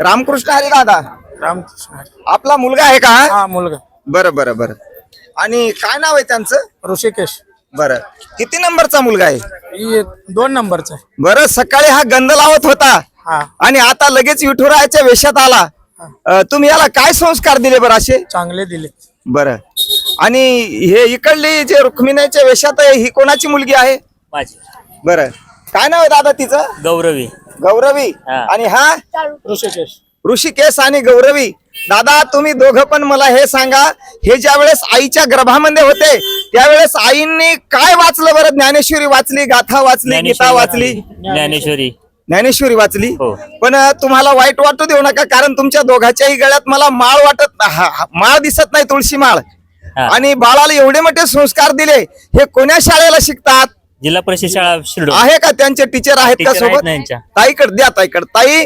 रामकृष्ण हरी दादा. रामकृष्ण आपला मुलगा आहे का? हा मुलगा. बरं बरं बरं. आणि काय नाव आहे त्यांचं? ऋषिकेश. बरं. किती नंबरचा मुलगा आहे? ही दोन नंबरचा आहे. बरं सकाळी हा गंध लावत होता. हा. आणि आता लगेच विठुरायाच्या वेशात आला. अं, तुम्ही याला काय संस्कार दिले बरं असे? चांगले दिले. बरं. आणि हे इकडली जे रुक्मिणीच्या वेशात आहे ही कोणाची मुलगी आहे? माझी. बरं. काय नाव आहे दादा तिचं? गौरवी. गौरवी हा. आणि हा ऋषिकेश. ऋषिकेश आणि गौरवी. दादा तुम्ही दोघं पण मला हे सांगा हे ज्या वेळेस आईच्या गर्भामध्ये होते त्यावेळेस आईंनी काय वाचलं बरं? ज्ञानेश्वरी वाचली गाथा वाचली गीता वाचली? ज्ञानेश्वरी. ज्ञानेश्वरी वाचली. हो. पण अं, तुम्हाला वाईट वाटू देऊ नका कारण तुमच्या दोघाच्याही गळ्यात मला माळ वाटत हा- हा- माळ दिसत नाही तुळशी माळ. हा. आणि बाळाला एवढे मोठे संस्कार दिले हे कोण्या शाळेला शिकतात? जिल्हा परिषद शाळा शिरडो आहे का त्यांचे टीचर आहेत का आहेत सोबत? ना यांच्या. ताईकडे ताईकड द्या ताईकड. ताई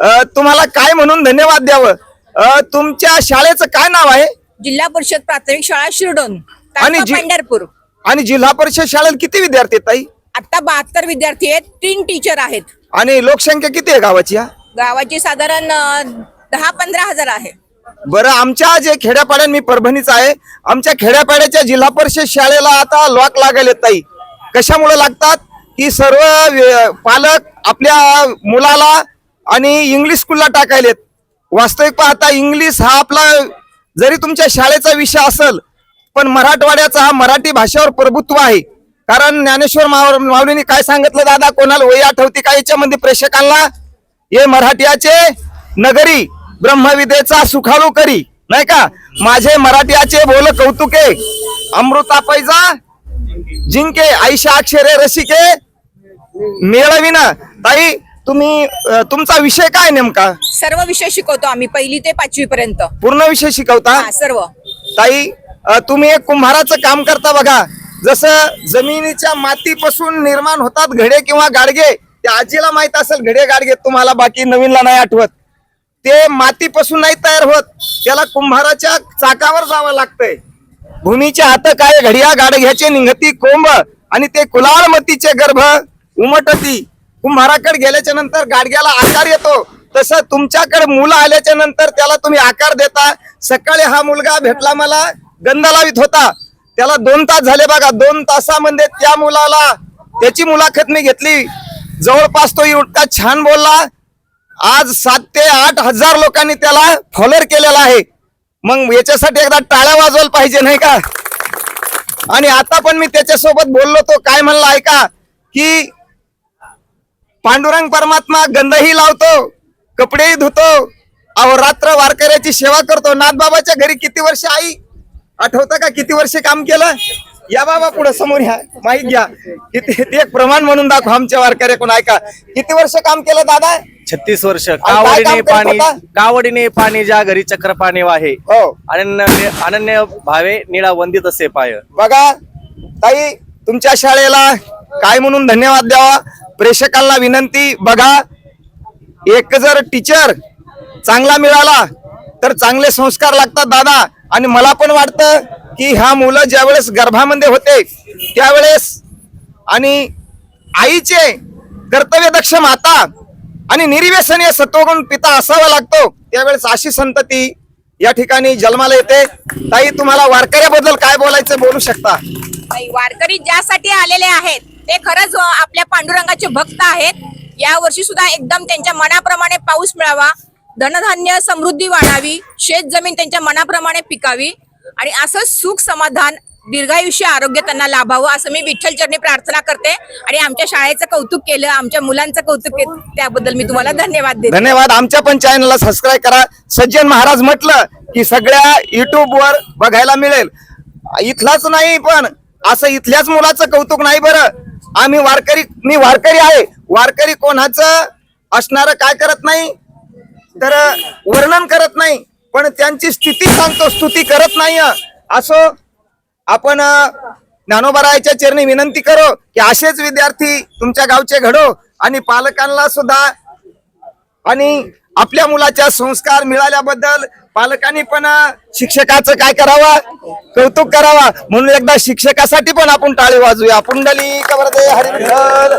अं, तुम्हाला काय म्हणून धन्यवाद द्यावं? अं, तुमच्या शाळेचं काय नाव आहे? जिल्हा परिषद प्राथमिक शाळा शिरडोन आणि तालुका जी- पंढरपूर. आणि जिल्हा परिषद शाळेत किती विद्यार्थी आहेत ताई? आता बहात्तर विद्यार्थी आहेत तीन टीचर आहेत. आणि लोकसंख्या किती आहे गावाची हा? गावाची साधारण अं, दहा पंधरा हजार आहे. बरं आमच्या जे खेड्यापाड्यात मी परभणीचा आहे आमच्या खेड्यापाड्याच्या जिल्हा परिषद शाळेला आता लॉक लागले ताई. कशामुळे लागतात? की सर्व पालक आपल्या मुलाला आणि इंग्लिश स्कूलला टाकायलेत वास्तविक पाहता इंग्लिश हा आपला जरी तुमच्या शाळेचा विषय असेल पण मराठवाड्याचा हा मराठी भाषेवर प्रभुत्व आहे. कारण ज्ञानेश्वर माव- माऊलींनी काय सांगितलं दादा कोणाला वय आठवते का? याच्यामध्ये प्रेक्षकांना हे मराठीचे नगरी ब्रह्मविदेचा सुखाळू करी. नाही का? माझे मराठीचे बोल कौतुके अमृता पैजा जिंके आईशा अक्षरे रसिके मिळविना. ताई तुम्ही तुमचा विषय काय नेमका? सर्व विषय शिकवतो आम्ही पहिली ते पाचवी पर्यंत. पूर्ण विषय शिकवता? सर्व. ताई तुम्ही एक कुंभाराचं काम करता बघा. जसं जमिनीच्या मातीपासून निर्माण होतात घडे किंवा गाडगे त्या आजीला माहीत असेल घडे गाडगे तुम्हाला बाकी नवीनला नाही आठवत. ते मातीपासून नाही तयार होत. त्याला कुंभाराच्या चाकावर जावं लागतंय. भूमीच्या हात काय घडिया गाडघ्याचे निघती कोंब आणि ते कुलाळमतीचे गर्भ उमटती. कुंभाराकडे गेल्याच्यानंतर गाडग्याला आकार येतो. तसं तुमच्याकडे मुलं आल्याच्यानंतर त्याला तुम्ही आकार देता. सकाळी हा मुलगा भेटला मला गंध लावित होता. त्याला दोन तास झाले बघा दोन तासामध्ये त्या मुलाला त्याची मुलाखत मी घेतली. जवळपास तो इतका छान बोलला. आज सात ते आठ हजार लोकांनी त्याला फॉलोअर केलेला आहे. मग याच्यासाठी एकदा टाळ्या वाजवायला पाहिजे नाही का? आणि आता पण मी त्याच्यासोबत बोललो तो काय म्हणला ऐका की पांडुरंग परमात्मा गंधही लावतो कपडेही धुतो अहो रात्र वारकऱ्याची सेवा करतो. नाथबाबाच्या घरी किती वर्ष आई? आठवतं का किती वर्ष काम केलं? या बाबा पुढे समोर या. माहीत घ्या. किती ते एक प्रमाण म्हणून दाखव आमच्या वारकऱ्याकडून. ऐका. किती वर्ष काम केलं दादा? छत्तीस वर्ष. कावडीने पाणी? कावडीने पाणी ज्या घरी चक्र पाणी वाहे हो. अनन्य अनन्य भावे निळा वंदित असे पाय. बघा ताई तुमच्या शाळेला काय म्हणून धन्यवाद द्यावा? प्रेक्षकांना विनंती बघा एक जर टीचर चांगला मिळाला तर चांगले संस्कार लागतात दादा. आणि मला पण वाटतं की ह्या मुलं ज्यावेळेस गर्भामध्ये होते त्यावेळेस आणि आईचे कर्तव्यदक्ष माता आणि निर्व्यसनीय सत्वगुण पिता असावा लागतो त्यावेळेस अशी संतती या ठिकाणी जन्माला येते. ताई तुम्हाला वारकऱ्याबद्दल काय बोलायचं बोलू शकता? वारकरी ज्यासाठी आलेले आहेत ते खरंच आपल्या पांडुरंगाचे भक्त आहेत. या वर्षी सुद्धा एकदम त्यांच्या मनाप्रमाणे पाऊस मिळावा धनधान्य समृद्धी वाढावी शेत जमीन त्यांच्या मनाप्रमाणे पिकावी. आणि असं सुख समाधान दीर्घायुष्य आरोग्य त्यांना लाभावं असं मी विठ्ठल चरणी प्रार्थना करते. आणि आमच्या शाळेचं कौतुक केलं आमच्या मुलांचं कौतुक केलं त्याबद्दल मी तुम्हाला धन्यवाद देते. धन्यवाद. आमच्या पण चॅनलला सबस्क्राईब करा. सज्जन महाराज म्हटलं की सगळ्या युट्यूब वर बघायला मिळेल. इथलाच नाही पण असं इथल्याच मुलाचं कौतुक नाही बरं. आम्ही वारकरी मी वारकरी आहे. वारकरी कोणाचं असणार काय करत नाही? तर वर्णन करत नाही. पण त्यांची स्थिती सांगतो स्तुती करत नाही असो आपण अ, चरणी विनंती करो की असेच विद्यार्थी तुमच्या गावचे घडो आणि पालकांना सुद्धा आणि आपल्या मुलाच्या संस्कार मिळाल्याबद्दल पालकांनी पण शिक्षकाचं काय करावं? कौतुक करावा. म्हणून एकदा शिक्षकासाठी पण आपण टाळे वाजूया पुंडली कवरदे हरिविठ्ठल.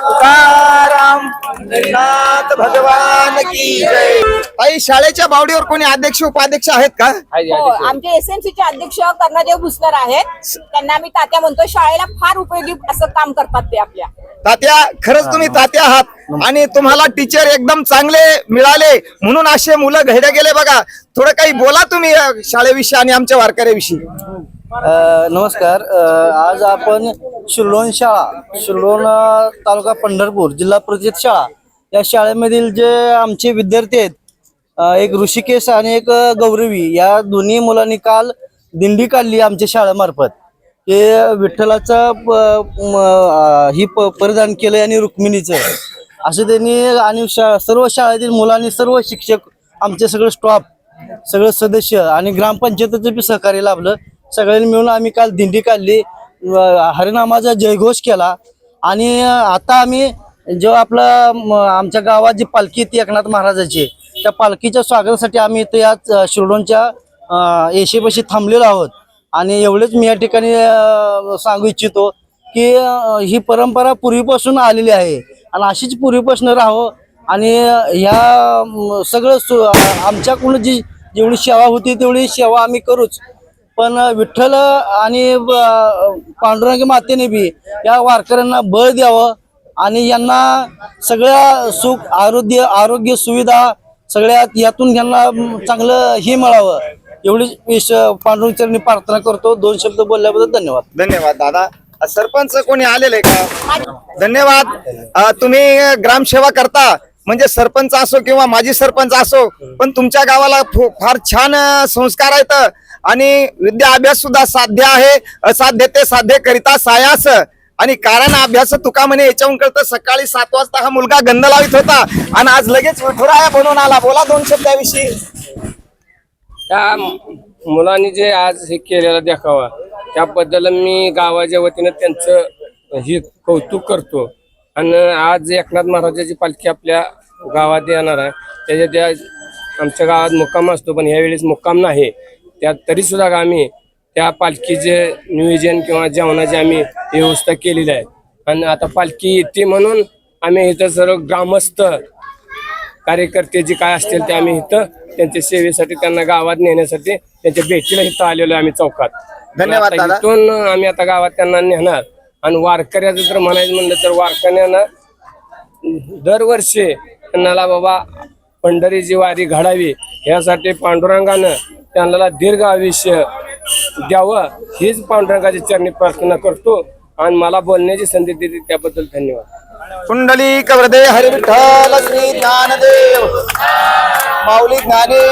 तुकाराम. नाथ भगवान की जय. ताई शाळेच्या बावडीवर कोणी अध्यक्ष उपाध्यक्ष आहेत का? हो आमचे एसएमसी चे अध्यक्ष कर्णदेव भुसकर आहेत. त्यांना आम्ही तात्या म्हणतो शाळेला फार उपयोगी असं काम करतात ते आपल्या. तात्या खरंच तुम्ही तात्या आहात. आणि तुम्हाला टीचर एकदम चांगले मिळाले. म्हणून असे मुलं घडे गेले बघा. थोडं काही बोला तुम्ही अ, शाळेविषयी आणि आमच्या वारकऱ्याविषयी. अ, नमस्कार. अ, आज आपण शिर्लोण शाळा शिर्लोण अ, तालुका पंढरपूर जिल्हा परिषद शाळा या शाळेमधील जे आमचे विद्यार्थी आहेत अ, एक ऋषिकेश आणि एक अ, गौरवी या दोन्ही मुलांनी काल दिंडी काढली आमच्या शाळेमार्फत. हे विठ्ठलाचं प- म, अ, ही प- परिधान केलंय आणि रुक्मिणीचं. असं त्यांनी आणि शा- सर्व शाळेतील मुलांनी सर्व शिक्षक आमचे सगळे स्टॉप सगळे सदस्य आणि ग्रामपंचायतीचं बी सहकार्य लाभलं. सगळ्यांनी मिळून आम्ही काल दिंडी काढली. हरिनामाचा जयघोष केला. आणि आता आम्ही जेव्हा आपला आमच्या गावात जी पालखी ती एकनाथ महाराजाची त्या पालखीच्या स्वागतासाठी आम्ही इथं या शिरडोनच्या येशेपाशी थांबलेलो आहोत. आणि एवढेच मी या ठिकाणी सांगू इच्छितो की ही परंपरा पूर्वीपासून आलेली आहे. आणि अशीच पूर्वीपासून राहो. आणि ह्या सगळं सु आमच्याकडून जी जेवढी सेवा होती तेवढी सेवा आम्ही करूच. पण विठ्ठल आणि पांडुरंगी पांडुरंग मातेने बी या वारकऱ्यांना बळ द्यावं आणि यांना सगळ्या सुख आरोग्य आरोग्य सुविधा सगळ्यात यातून यांना चांगलं हे मिळावं. एवढी विश पांडुरंग चरणी प्रार्थना करतो. दोन शब्द बोलल्याबद्दल धन्यवाद. धन्यवाद दादा. सरपंच कोणी आलेले का? धन्यवाद. तुम्ही ग्रामसेवा करता. म्हणजे सरपंच असो किंवा माजी सरपंच असो पण तुमच्या गावाला फार छान संस्कार आहेत. आणि विद्या अभ्यास सुद्धा साध्य आहे असाध्य ते साध्य करिता सायास. आणि कारण अभ्यास तुका म्हणे याच्याहून कळतं सकाळी सात वाजता हा मुलगा गंध लावित होता. आणि आज लगेच विठुराया बनवून आला. बोला दोन शब्दाविषयी त्या मुलांनी जे आज हे केलेला देखावा त्याबद्दल मी गावाच्या वतीनं त्यांचं हे कौतुक करतो. आणि आज एकनाथ महाराजाची पालखी आपल्या गावात येणार आहे. त्याच्या त्या आमच्या गावात मुक्काम असतो पण ह्यावेळेस मुक्काम नाही. त्या तरी सुद्धा आम्ही त्या पालखीचे नियोजन किंवा जेवणाची आम्ही व्यवस्था केलेली आहे. आणि आता पालखी येते म्हणून आम्ही इथं सर्व ग्रामस्थ कार्यकर्ते जे काय असतील ते आम्ही इथं त्यांच्या सेवेसाठी त्यांना गावात नेण्यासाठी त्यांच्या भेटीला इथं आलेलो आहे आम्ही चौकात. धन्यवाद. इथून आम्ही आता गावात त्यांना नेणार. आणि वारकऱ्याचं जर म्हणायचं म्हणलं तर वारकऱ्यांना दरवर्षी त्यांना बाबा पंढरीची वारी घडावी. यासाठी पांडुरंगानं त्यांना दीर्घ आयुष्य द्यावं. हीच पांडुरंगाची चरणी प्रार्थना करतो. आणि मला बोलण्याची संधी दिली त्याबद्दल धन्यवाद. कुंडली कवरदे हरी विठ्ठल श्री ज्ञानदेव. माऊली ज्ञाने.